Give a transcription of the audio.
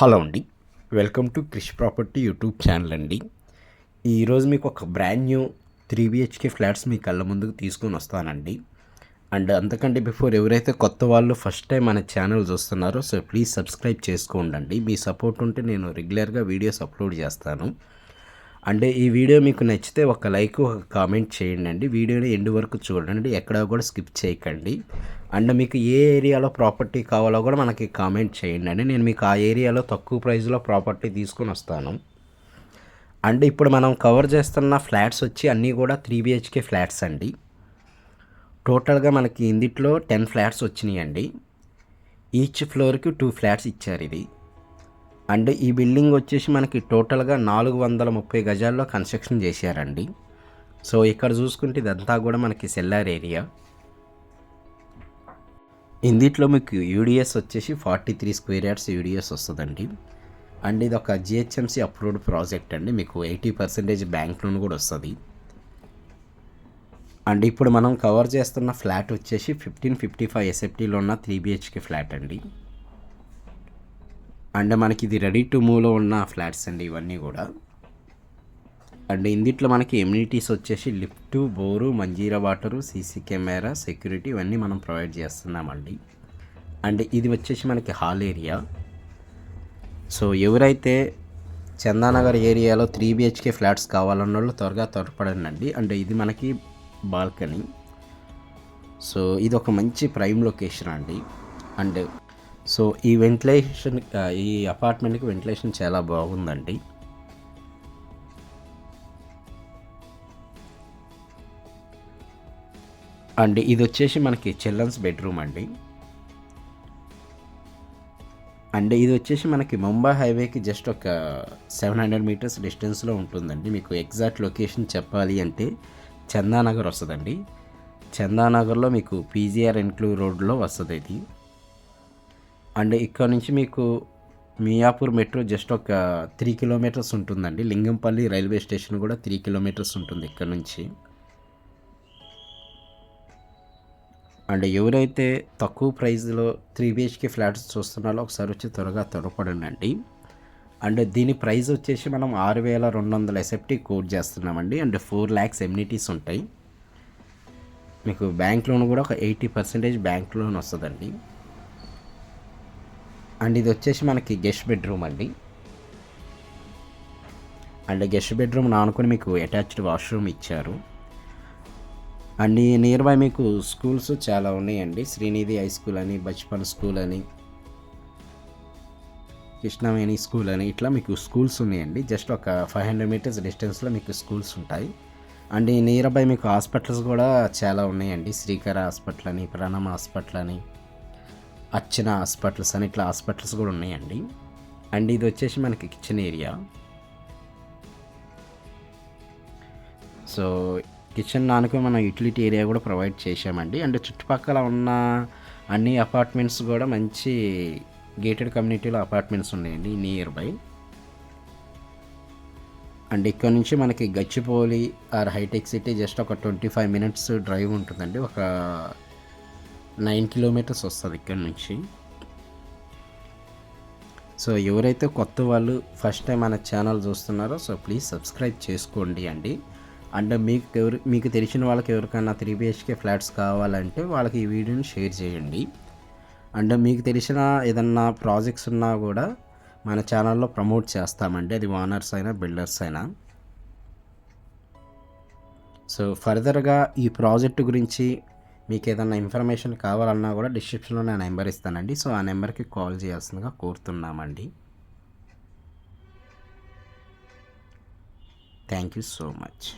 Hello అండి. Welcome to Krish property YouTube channel అండి. ఈరోజు మీకు ఒక brand new three BHK flats మీ కళ్ళ ముందుకు తీసుకొని వస్తానండి. అండ్ అంతకంటే బిఫోర్ ఎవరైతే కొత్త వాళ్ళు ఫస్ట్ టైం మన ఛానల్ చూస్తున్నారో సో ప్లీజ్ సబ్స్క్రైబ్ చేసుకోండి మీ సపోర్ట్ ఉంటే నేను రెగ్యులర్గా వీడియోస్ అప్లోడ్ చేస్తాను. అంటే ఈ వీడియో మీకు నచ్చితే ఒక లైక్ ఒక కామెంట్ చేయండి అండి వీడియోని ఎండ్ వరకు చూడండి. ఎక్కడ కూడా స్కిప్ చేయకండి. అండ్ మీకు ఏ ఏరియాలో ప్రాపర్టీ కావాలో కూడా మనకి కామెంట్ చేయండి అండి నేను మీకు ఆ ఏరియాలో తక్కువ ప్రైస్లో ప్రాపర్టీ తీసుకొని వస్తాను. అండ్ ఇప్పుడు మనం కవర్ చేస్తున్న ఫ్లాట్స్ వచ్చి అన్నీ కూడా త్రీ బిహెచ్కే ఫ్లాట్స్ అండి. టోటల్గా మనకి ఇందిట్లో టెన్ ఫ్లాట్స్ వచ్చినాయండి. ఈచ్ ఫ్లోర్కి టూ ఫ్లాట్స్ ఇచ్చారు ఇది. అండ్ ఈ బిల్డింగ్ వచ్చేసి మనకి టోటల్గా నాలుగు వందల ముప్పై గజాల్లో కన్స్ట్రక్షన్ చేశారండి. సో ఇక్కడ చూసుకుంటే ఇదంతా కూడా మనకి సెల్లార్ ఏరియా. ఇందిట్లో మీకు యూడిఎస్ వచ్చేసి forty three square yards UDS వస్తుందండి. అండ్ ఇది ఒక జిహెచ్ఎంసీ అప్రూవ్డ్ ప్రాజెక్ట్ అండి. మీకు ఎయిటీ పర్సెంటేజ్ బ్యాంక్ లోన్ కూడా వస్తుంది. అండ్ ఇప్పుడు మనం కవర్ చేస్తున్న ఫ్లాట్ వచ్చేసి ఫిఫ్టీన్ ఫిఫ్టీ ఫైవ్ ఎస్ఎఫ్టీలో ఉన్న త్రీ బిహెచ్కే ఫ్లాట్ అండి. అండ్ మనకి ఇది రెడీ టు మూవ్లో ఉన్న ఫ్లాట్స్ అండి ఇవన్నీ కూడా. అండ్ ఇందిట్లో మనకి ఎమ్యూనిటీస్ వచ్చేసి lift bore Manjira water CC camera security ఇవన్నీ మనం ప్రొవైడ్ చేస్తున్నామండి. అండ్ ఇది వచ్చేసి మనకి హాల్ ఏరియా. సో ఎవరైతే చందానగర్ ఏరియాలో త్రీ బిహెచ్కే ఫ్లాట్స్ కావాలన్న వాళ్ళు త్వరగా త్వరపడండి అండ్ ఇది మనకి బాల్కనీ. సో ఇది ఒక మంచి ప్రైమ్ లొకేషన్ అండి. అండ్ సో ఈ వెంటిలేషన్ ఈ అపార్ట్మెంట్కి వెంటిలేషన్ చాలా బాగుందండి. అండ్ ఇది వచ్చేసి మనకి చిల్డ్రన్స్ బెడ్రూమ్ అండి. అండ్ ఇది వచ్చేసి మనకి ముంబై హైవేకి జస్ట్ ఒక సెవెన్ హండ్రెడ్ మీటర్స్ డిస్టెన్స్లో ఉంటుందండి. మీకు ఎగ్జాక్ట్ లొకేషన్ చెప్పాలి అంటే చందానగర్ వస్తుందండి. చందానగర్లో మీకు పీజీఆర్ ఎన్క్లూ రోడ్లో వస్తుంది ఇది. అండ్ ఇక్కడ నుంచి మీకు మియాపూర్ మెట్రో జస్ట్ ఒక త్రీ కిలోమీటర్స్ ఉంటుందండి. లింగంపల్లి రైల్వే స్టేషన్ కూడా త్రీ కిలోమీటర్స్ ఉంటుంది ఇక్కడ నుంచి. అండ్ ఎవరైతే తక్కువ ప్రైస్లో త్రీ బిహెచ్కే ఫ్లాట్స్ చూస్తున్నారో ఒకసారి వచ్చి త్వరగా త్వరపడండి అండ్ దీని ప్రైస్ వచ్చేసి మనం ఆరు వేల రెండు వందల ఎసెప్టీ కోడ్ చేస్తున్నామండి. అండ్ ఫోర్ ల్యాక్స్ ఎమ్యూనిటీస్ ఉంటాయి. మీకు బ్యాంక్ లోన్ కూడా ఒక ఎయిటీ పర్సెంటేజ్ బ్యాంక్ లోన్ వస్తుందండి. అండ్ ఇది వచ్చేసి మనకి గెస్ట్ బెడ్రూమ్ అండి. అండ్ గెస్ట్ బెడ్రూమ్ నానుకొని మీకు అటాచ్డ్ వాష్రూమ్ ఇచ్చారు. అండ్ నియర్ బై మీకు స్కూల్స్ చాలా ఉన్నాయండి. శ్రీనిధి హై స్కూల్ అని బచ్పన్ స్కూల్ అని కృష్ణవేణి స్కూల్ అని ఇట్లా మీకు స్కూల్స్ ఉన్నాయండి. జస్ట్ ఒక ఫైవ్ హండ్రెడ్ మీటర్స్ డిస్టెన్స్లో మీకు స్కూల్స్ ఉంటాయి. అండ్ నియర్ బై మీకు హాస్పిటల్స్ కూడా చాలా ఉన్నాయండి. శ్రీకర హాస్పిటల్ అని ప్రణమ హాస్పిటల్ అని అర్చన హాస్పిటల్స్ అని ఇట్లా హాస్పిటల్స్ కూడా ఉన్నాయండి. అండ్ ఇది వచ్చేసి మనకి కిచెన్ ఏరియా సో కిచెన్ నానుకు మనం యూటిలిటీ ఏరియా కూడా ప్రొవైడ్ చేసామండి అండ్ చుట్టుపక్కల ఉన్న అన్ని అపార్ట్మెంట్స్ కూడా మంచి గేటెడ్ కమ్యూనిటీలో అపార్ట్మెంట్స్ ఉన్నాయండి నియర్ బై అండ్ ఇక్కడ నుంచి మనకి గచ్చిపోలి ఆర్ హైటెక్ సిటీ జస్ట్ ఒక ట్వంటీ ఫైవ్ మినిట్స్ డ్రైవ్ ఉంటుందండి. ఒక నైన్ కిలోమీటర్స్ వస్తుంది ఇక్కడ నుంచి. సో ఎవరైతే కొత్త వాళ్ళు ఫస్ట్ టైం మన ఛానల్ చూస్తున్నారో సో ప్లీజ్ సబ్స్క్రైబ్ చేసుకోండి అండి. అండ్ మీకు ఎవరు మీకు తెలిసిన వాళ్ళకి ఎవరికైనా త్రీ బిహెచ్కే ఫ్లాట్స్ కావాలంటే వాళ్ళకి ఈ వీడియోని షేర్ చేయండి. అండ్ మీకు తెలిసిన ఏదన్నా ప్రాజెక్ట్స్ ఉన్నా కూడా మన ఛానల్లో ప్రమోట్ చేస్తామండి. అది ఓనర్స్ అయినా బిల్డర్స్ అయినా. సో ఫర్దర్గా ఈ ప్రాజెక్ట్ గురించి మీకు ఏదైనా ఇన్ఫర్మేషన్ కావాలన్నా కూడా డిస్క్రిప్షన్లో నా నెంబర్ ఇస్తానండి. సో ఆ నెంబర్కి కాల్ చేయాల్సిందిగా కోరుతున్నామండి. Thank you so much.